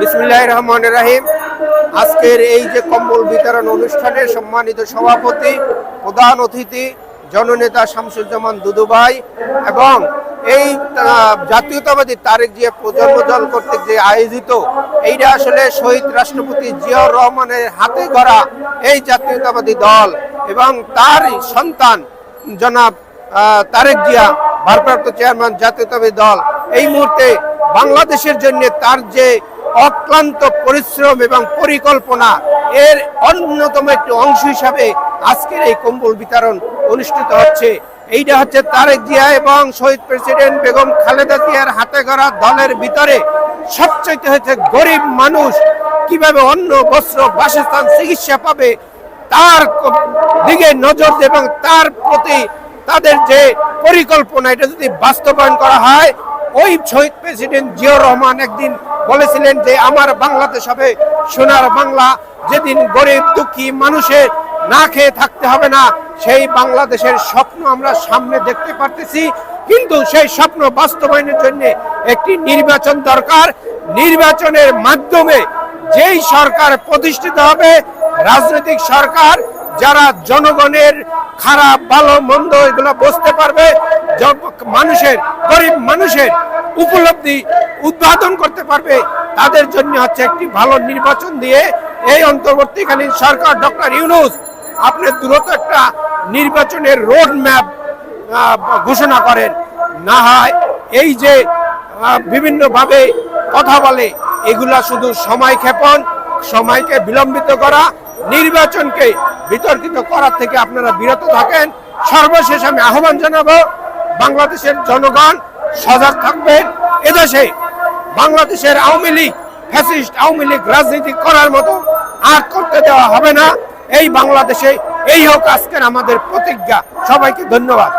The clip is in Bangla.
বিসমুল্লাহ রহমান রাহিম আজকের এই যে কম্বল বিতরণ অনুষ্ঠানে সম্মানিত সভাপতি, প্রধান অতিথি, জননেতা শামসুজ্জামান দুদুভাই এবং এই জাতীয়তাবাদী তারেক জিয়া প্রজন্ম দল কর্তৃক যে আয়োজিত, এইটা আসলে শহীদ রাষ্ট্রপতি জিয়াউর রহমানের হাতে গড়া এই জাতীয়তাবাদী দল এবং তার সন্তান জনাব তারেক জিয়া, ভারপ্রাপ্ত চেয়ারম্যান জাতীয়তাবাদী দল। এই মুহূর্তে বাংলাদেশের জন্য তার যে অক্লান্ত পরিশ্রম এবং পরিকল্পনা এর অন্যতম একটি অংশ হিসাবে আজকের এই কম্বল বিতরণ অনুষ্ঠিত হচ্ছে। এইটা হচ্ছে তারেক জিয়া এবং শহীদ প্রেসিডেন্ট বেগম খালেদা জিয়ার হাতে গড়া দলের ভিতরে সবচাইতে হচ্ছে গরিব মানুষ। কীভাবে অন্য বস্ত্র, বাসস্থান, চিকিৎসা পাবে তার দিকে নজর এবং তার প্রতি তাদের যে পরিকল্পনা, এটা যদি বাস্তবায়ন করা হয় ওই শহীদ প্রেসিডেন্ট জিয়াউর রহমান একদিন বলেছিলেন যে, আমার বাংলাদেশ হবে সোনার বাংলা। যেদিন গরিব, দুঃখী মানুষের না খেয়ে থাকতে হবে না, সেই বাংলাদেশের স্বপ্ন আমরা সামনে দেখতে পারতেছি। কিন্তু সেই স্বপ্ন বাস্তবায়নের জন্য একটি নির্বাচন দরকার। নির্বাচনের মাধ্যমে যেই সরকার প্রতিষ্ঠিত হবে, রাজনৈতিক সরকার, যারা জনগণের খারাপ, ভালো, মন্দ এগুলো বুঝতে পারবে মানুষের, গরিব মানুষের উপলব্ধি উদ্বোধন করতে পারবে, তাদের জন্য হচ্ছে একটি ভালো নির্বাচন দিয়ে এই অন্তর্বর্তীকালীন সরকার ডক্টর ইউনুস আপনি দ্রুত একটা নির্বাচনের রোড ম্যাপ ঘোষণা করেন। না হয় এই যে বিভিন্নভাবে কথা বলে, এগুলা শুধু সময় ক্ষেপণ, সময়কে বিলম্বিত করা, নির্বাচনকে বিতর্কিত করার থেকে আপনারা বিরত থাকেন। সর্বশেষ আমি আহ্বান জানাব, বাংলাদেশের জনগণ সজাগ থাকবেন এদেশে। বাংলাদেশের আওয়ামী লীগ, ফ্যাসিস্ট আওয়ামী লীগ রাজনীতি করার মতো আর করতে দেওয়া হবে না। এই বাংলাদেশে এই হোক আজকের আমাদের প্রতিজ্ঞা। সবাইকে ধন্যবাদ।